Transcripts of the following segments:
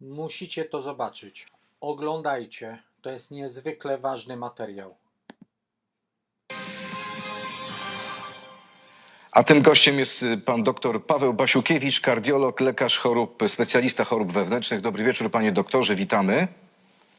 Musicie to zobaczyć. Oglądajcie. To jest niezwykle ważny materiał. A tym gościem jest y, pan dr Paweł Basiukiewicz, kardiolog, lekarz chorób, specjalista chorób wewnętrznych. Dobry wieczór, panie doktorze, witamy.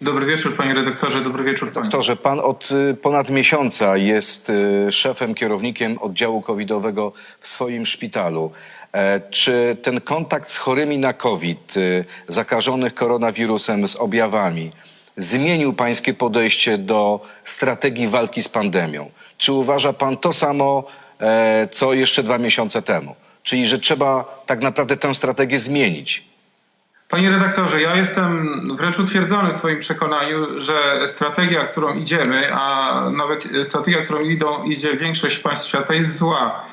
Dobry wieczór, panie redaktorze, dobry wieczór, panie. Doktorze, pan od y, ponad miesiąca jest y, szefem, kierownikiem oddziału covidowego w swoim szpitalu. E, Czy ten kontakt z chorymi na COVID, y, zakażonych koronawirusem z objawami, zmienił pańskie podejście do strategii walki z pandemią? Czy uważa pan to samo, e, co jeszcze dwa miesiące temu? Czyli, że trzeba tak naprawdę tę strategię zmienić? Panie redaktorze, ja jestem wręcz utwierdzony w swoim przekonaniu, że strategia, którą idziemy, a nawet strategia, którą idą, idzie większość państw świata jest zła.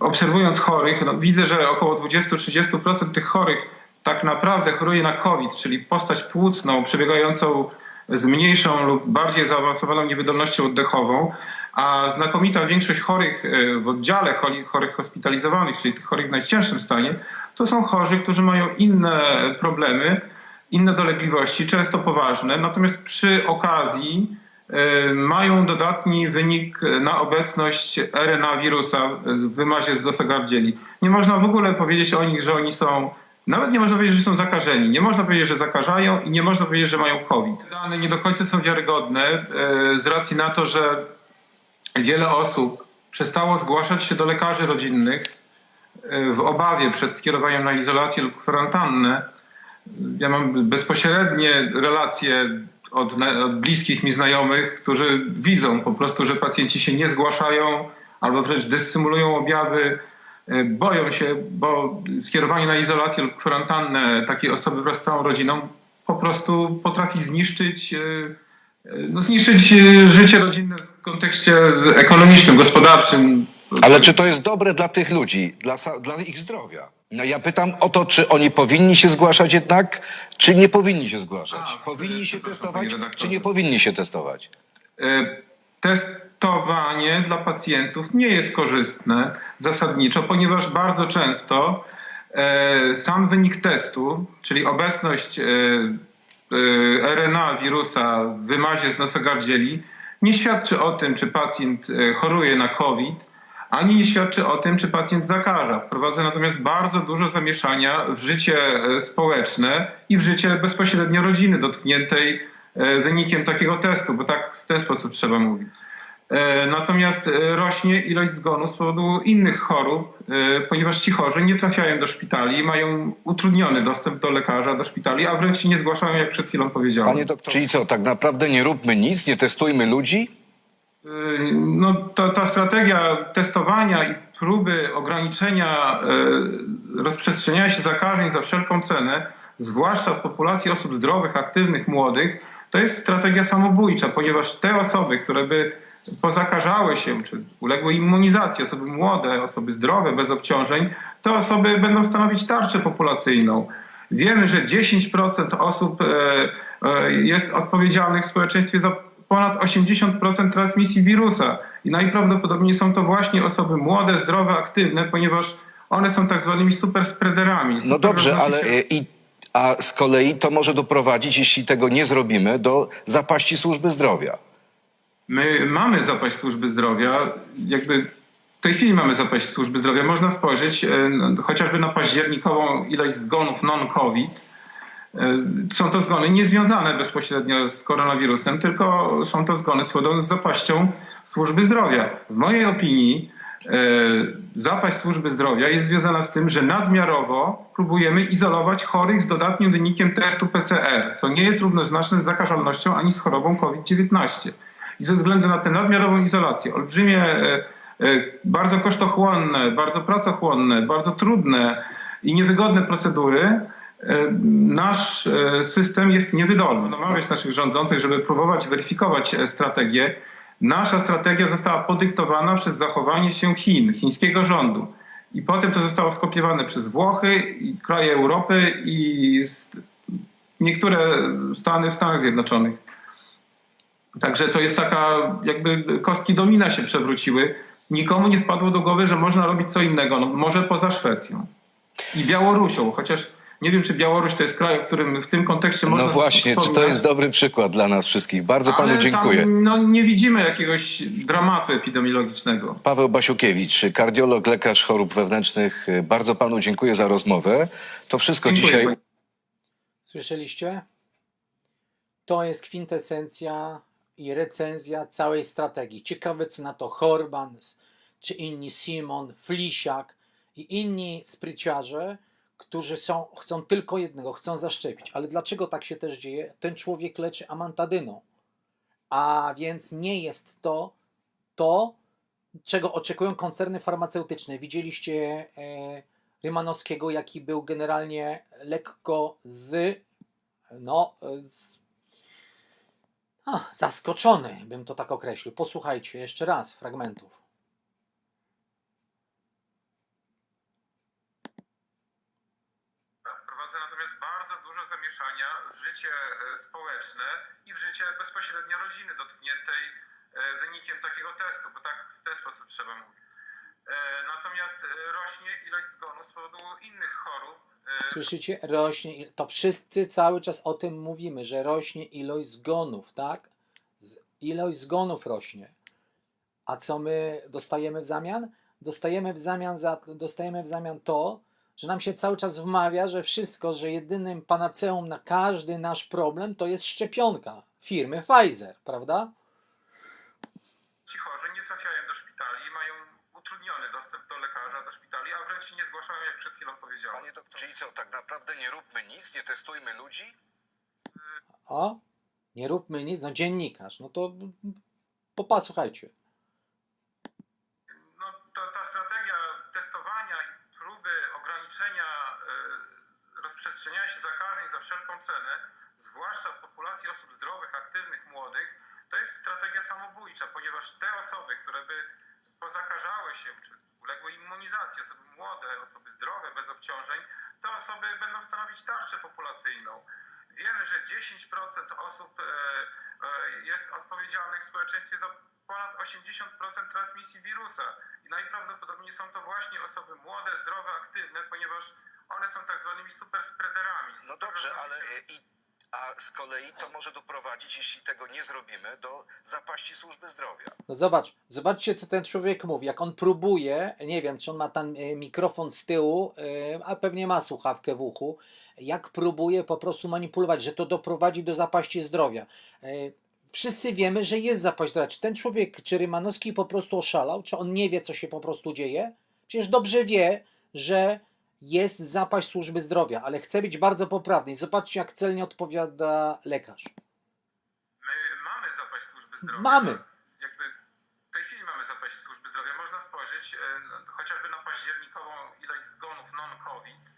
Obserwując chorych, no, widzę, że około 20-30% tych chorych tak naprawdę choruje na COVID, czyli postać płucną przebiegającą z mniejszą lub bardziej zaawansowaną niewydolnością oddechową, a znakomita większość chorych e, w oddziale chorych hospitalizowanych, czyli tych chorych w najcięższym stanie, to są chorzy, którzy mają inne problemy, inne dolegliwości, często poważne, natomiast przy okazji e, mają dodatni wynik na obecność RNA wirusa w wymazie z dosogardzieli. Nie można w ogóle powiedzieć o nich, że oni są, nawet nie można powiedzieć, że są zakażeni, nie można powiedzieć, że zakażają i nie można powiedzieć, że mają COVID. Dane nie do końca są wiarygodne e, z racji na to, że wiele osób przestało zgłaszać się do lekarzy rodzinnych w obawie przed skierowaniem na izolację lub kwarantannę. Ja mam bezpośrednie relacje od, od bliskich mi znajomych, którzy widzą po prostu, że pacjenci się nie zgłaszają albo wręcz dysymulują objawy, e, boją się, bo skierowanie na izolację lub kwarantannę takiej osoby wraz z całą rodziną po prostu potrafi zniszczyć, e, e, no zniszczyć e, życie rodzinne w kontekście ekonomicznym, gospodarczym. Ale czy to jest dobre dla tych ludzi, dla, dla ich zdrowia? No ja pytam o to, czy oni powinni się zgłaszać jednak, czy nie powinni się zgłaszać? A, powinni się testować, czy nie powinni się testować? E, Testowanie dla pacjentów nie jest korzystne zasadniczo, ponieważ bardzo często e, sam wynik testu, czyli obecność e, RNA wirusa w wymazie z nosogardzieli, nie świadczy o tym, czy pacjent choruje na COVID, ani nie świadczy o tym, czy pacjent zakaża. Wprowadza natomiast bardzo dużo zamieszania w życie e, społeczne i w życie bezpośrednio rodziny dotkniętej e, wynikiem takiego testu, bo tak w ten sposób trzeba mówić. E, Natomiast rośnie ilość zgonów z powodu innych chorób, ponieważ ci chorzy nie trafiają do szpitali, mają utrudniony dostęp do lekarza, do szpitali, a wręcz się nie zgłaszają, jak przed chwilą powiedziałem. Panie doktorze, czyli co, tak naprawdę nie róbmy nic, nie testujmy ludzi? Y, No, to, ta strategia testowania i próby ograniczenia y, rozprzestrzeniania się zakażeń za wszelką cenę, zwłaszcza w populacji osób zdrowych, aktywnych, młodych, to jest strategia samobójcza, ponieważ te osoby, które by pozakażały się, czy uległy immunizacji, osoby młode, osoby zdrowe, bez obciążeń, te osoby będą stanowić tarczę populacyjną. Wiemy, że 10% osób e, jest odpowiedzialnych w społeczeństwie za ponad 80% transmisji wirusa. I najprawdopodobniej są to właśnie osoby młode, zdrowe, aktywne, ponieważ one są tak zwanymi super spreaderami. No dobrze, ale e, i, a z kolei to może doprowadzić, jeśli tego nie zrobimy, do zapaści służby zdrowia. My mamy zapaść służby zdrowia, jakby w tej chwili mamy zapaść służby zdrowia. Można spojrzeć e, chociażby na październikową ilość zgonów non-COVID. E, Są to zgony niezwiązane bezpośrednio z koronawirusem, tylko są to zgony z zapaścią służby zdrowia. W mojej opinii e, zapaść służby zdrowia jest związana z tym, że nadmiarowo próbujemy izolować chorych z dodatnim wynikiem testu PCR, co nie jest równoznaczne z zakażalnością ani z chorobą COVID-19. I ze względu na tę nadmiarową izolację, olbrzymie, e, bardzo kosztochłonne, bardzo pracochłonne, bardzo trudne i niewygodne procedury, nasz e, system jest niewydolny. Namawiać naszych rządzących, żeby próbować weryfikować e, strategię. Nasza strategia została podyktowana przez zachowanie się Chin, chińskiego rządu. I potem to zostało skopiowane przez Włochy i kraje Europy i niektóre Stany w Stanach Zjednoczonych. Także to jest taka, jakby kostki domina się przewróciły. Nikomu nie wpadło do głowy, że można robić co innego, no, może poza Szwecją i Białorusią, chociaż Nie wiem, czy Białoruś to jest kraj, o którym w tym kontekście można No właśnie, czy to jest dobry przykład dla nas wszystkich? Bardzo panu Ale dziękuję. Tam, no, nie widzimy jakiegoś dramatu epidemiologicznego. Paweł Basiukiewicz, kardiolog, lekarz chorób wewnętrznych. Bardzo panu dziękuję za rozmowę. To wszystko Dziękuję. dzisiaj. Słyszeliście? To jest kwintesencja i recenzja całej strategii. Ciekawe, co na to Horban, czy inni Simon, Flisiak i inni spryciarze, którzy są, chcą tylko jednego, chcą zaszczepić. Ale dlaczego tak się też dzieje? Ten człowiek leczy amantadyną. A więc nie jest to to, czego oczekują koncerny farmaceutyczne. Widzieliście e, Rymanowskiego, jaki był generalnie lekko z, no, z, a, zaskoczony, bym to tak określił. Posłuchajcie jeszcze raz fragmentów. Wprowadza natomiast bardzo dużo zamieszania w życie e, społeczne i w życie bezpośrednio e, wynikiem takiego testu, bo tak w ten sposób trzeba mówić. E, Natomiast e, rośnie ilość zgonów z powodu innych chorób. Słyszycie? Rośnie, to wszyscy cały czas o tym mówimy, że rośnie ilość zgonów, tak? Ilość zgonów rośnie. A co my dostajemy w zamian? Dostajemy w zamian, za, dostajemy w zamian to, że nam się cały czas wmawia, że wszystko, że jedynym panaceum na każdy nasz problem to jest szczepionka firmy Pfizer, prawda? Ci chorzy nie trafiają do szpitali, mają utrudniony dostęp do lekarza, do szpitali, a wręcz się nie zgłaszają, jak przed chwilą powiedziałem. Panie doktorze, czyli co, tak naprawdę nie róbmy nic, nie testujmy ludzi? O, nie róbmy nic, no dziennikarz, no to po- posłuchajcie. no, to, ta strategia testowania i próby ograniczenia e, rozprzestrzeniania się zakażeń za wszelką cenę, zwłaszcza w populacji osób zdrowych, aktywnych, młodych, to jest strategia samobójcza, ponieważ te osoby, które by pozakażały się, czy uległy immunizacji, osoby młode, osoby zdrowe, bez obciążeń, te osoby będą stanowić tarczę populacyjną. Wiemy, że 10% osób e, e, jest odpowiedzialnych w społeczeństwie za ponad 80% transmisji wirusa. I najprawdopodobniej są to właśnie osoby młode, zdrowe, aktywne, ponieważ one są tak zwanymi superspreaderami. No dobrze, ale e, i, a z kolei to może doprowadzić, jeśli tego nie zrobimy, do zapaści służby zdrowia. No zobacz, zobaczcie, co ten człowiek mówi. Jak on próbuje, nie wiem, czy on ma tam e, mikrofon z tyłu, e, a pewnie ma słuchawkę w uchu, jak próbuje po prostu manipulować, że to doprowadzi do zapaści zdrowia. E, Wszyscy wiemy, że jest zapaść zdrowia. Czy ten człowiek, czy Rymanowski po prostu oszalał, czy on nie wie, co się po prostu dzieje? Przecież dobrze wie, że jest zapaść służby zdrowia, ale chce być bardzo poprawny. Zobaczcie, jak celnie odpowiada lekarz. My mamy zapaść służby zdrowia. Mamy. Jakby w tej chwili mamy zapaść służby zdrowia. Można spojrzeć e, no, chociażby na październikową ilość zgonów non-COVID.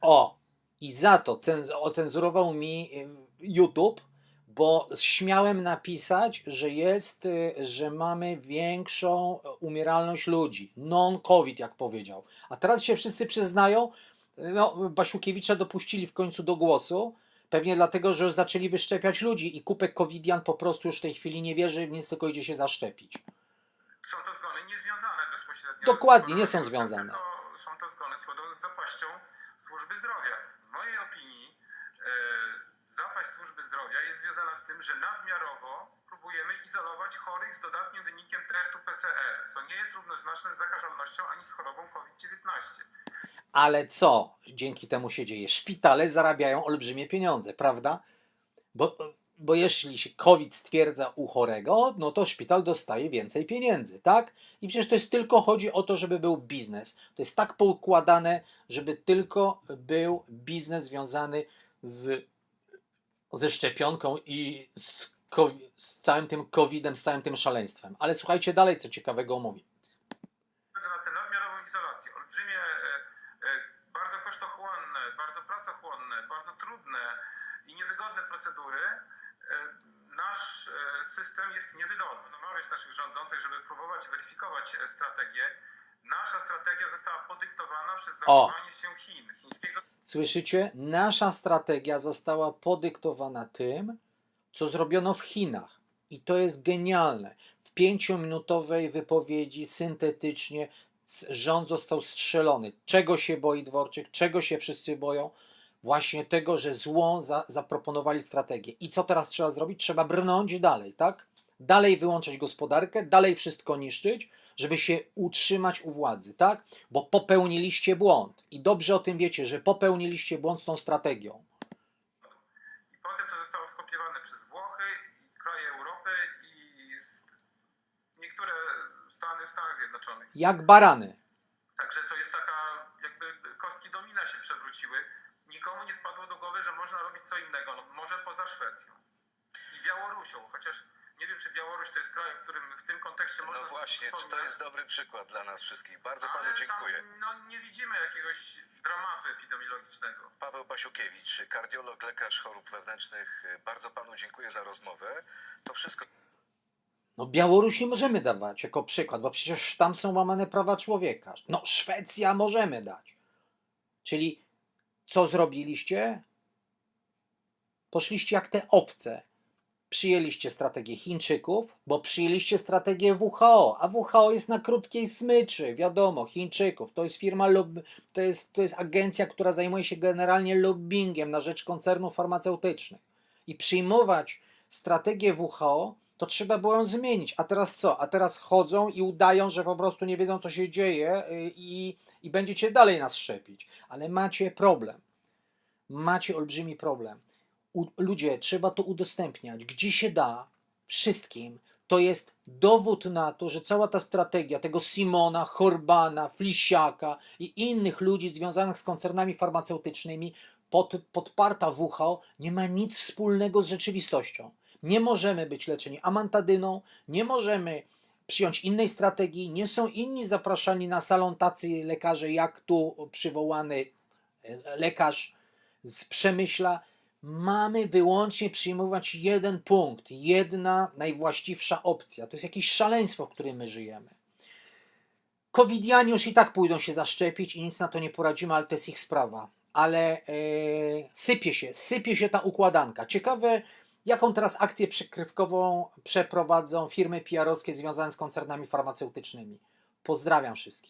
O, i za to cenz- ocenzurował mi y, YouTube, bo śmiałem napisać, że jest, y, że mamy większą e, umieralność ludzi. Non-COVID, jak powiedział. A teraz się wszyscy przyznają, y, no, Basiukiewicza dopuścili w końcu do głosu, pewnie dlatego, że już zaczęli wyszczepiać ludzi i kupek covidian po prostu już w tej chwili nie wierzy w nic, tylko idzie się zaszczepić. Są to zgony niezwiązane bezpośrednio. Dokładnie, nie są związane. Są to zgony z zapaścią służby zdrowia. W mojej opinii e, zapaść służby zdrowia jest związana z tym, że nadmiarowo próbujemy izolować chorych z dodatnim wynikiem testu PCR, co nie jest równoznaczne z zakażalnością ani z chorobą COVID-19. Ale co dzięki temu się dzieje? Szpitale zarabiają olbrzymie pieniądze, prawda? Bo, bo jeśli się COVID stwierdza u chorego, no to szpital dostaje więcej pieniędzy, tak? I przecież to jest tylko chodzi o to, żeby był biznes. To jest tak poukładane, żeby tylko był biznes związany z, ze szczepionką i z, z całym tym COVID-em, z całym tym szaleństwem. Ale słuchajcie dalej, co ciekawego mówi. Na tę nadmiarową izolację, olbrzymie, e, e, bardzo kosztochłonne, bardzo pracochłonne, bardzo trudne i niewygodne procedury, e, nasz system jest niewydolny. Namawiać naszych rządzących, żeby próbować weryfikować strategię. Nasza strategia została podyktowana przez zachowanie się Chin, chińskiego Słyszycie? Nasza strategia została podyktowana tym, co zrobiono w Chinach. I to jest genialne. W pięciominutowej wypowiedzi syntetycznie rząd został strzelony. Czego się boi Dworczyk? Czego się wszyscy boją? właśnie tego, że złą za, zaproponowali strategię. I co teraz trzeba zrobić? Trzeba brnąć dalej, tak? Dalej wyłączać gospodarkę, dalej wszystko niszczyć, żeby się utrzymać u władzy, tak? Bo popełniliście błąd. I dobrze o tym wiecie, że popełniliście błąd z tą strategią. I potem to zostało skopiowane przez Włochy, i kraje Europy i niektóre Stany w Stanach Zjednoczonych. Jak barany. Także to jest taka, jakby kostki domina się przewróciły. Nikomu nie wpadło do głowy, że można robić co innego, no, może poza Szwecją i Białorusią, chociaż nie wiem, czy Białoruś to jest kraj, o którym w tym kontekście można No właśnie, czy to jest dobry przykład dla nas wszystkich? Bardzo Ale panu dziękuję. Tam, no, nie widzimy jakiegoś dramatu epidemiologicznego. Paweł Basiukiewicz, kardiolog, lekarz chorób wewnętrznych. Bardzo panu dziękuję za rozmowę. To wszystko. No Białoruś nie możemy dawać jako przykład, bo przecież tam są łamane prawa człowieka. No Szwecja możemy dać. Czyli co zrobiliście? Poszliście jak te owce. Przyjęliście strategię Chińczyków, bo przyjęliście strategię WHO, a WHO jest na krótkiej smyczy, wiadomo, Chińczyków. To jest firma, to jest, to jest agencja, która zajmuje się generalnie lobbyingiem na rzecz koncernów farmaceutycznych. I przyjmować strategię WHO, to trzeba było ją zmienić. A teraz co? A teraz chodzą i udają, że po prostu nie wiedzą, co się dzieje y, i, i będziecie dalej nas szczepić. Ale macie problem. Macie olbrzymi problem. Ludzie, trzeba to udostępniać, gdzie się da, wszystkim. To jest dowód na to, że cała ta strategia tego Simona, Horbana, Flisiaka i innych ludzi związanych z koncernami farmaceutycznymi pod, podparta WHO nie ma nic wspólnego z rzeczywistością. Nie możemy być leczeni amantadyną, nie możemy przyjąć innej strategii, nie są inni zapraszani na salon tacy lekarze, jak tu przywołany e, lekarz z Przemyśla. Mamy wyłącznie przyjmować jeden punkt, jedna najwłaściwsza opcja. To jest jakieś szaleństwo, w którym my żyjemy. Covidiani już i tak pójdą się zaszczepić i nic na to nie poradzimy, ale to jest ich sprawa. Ale e, sypie się, sypie się ta układanka. Ciekawe, jaką teraz akcję przykrywkową przeprowadzą firmy PR-owskie związane z koncernami farmaceutycznymi. Pozdrawiam wszystkich.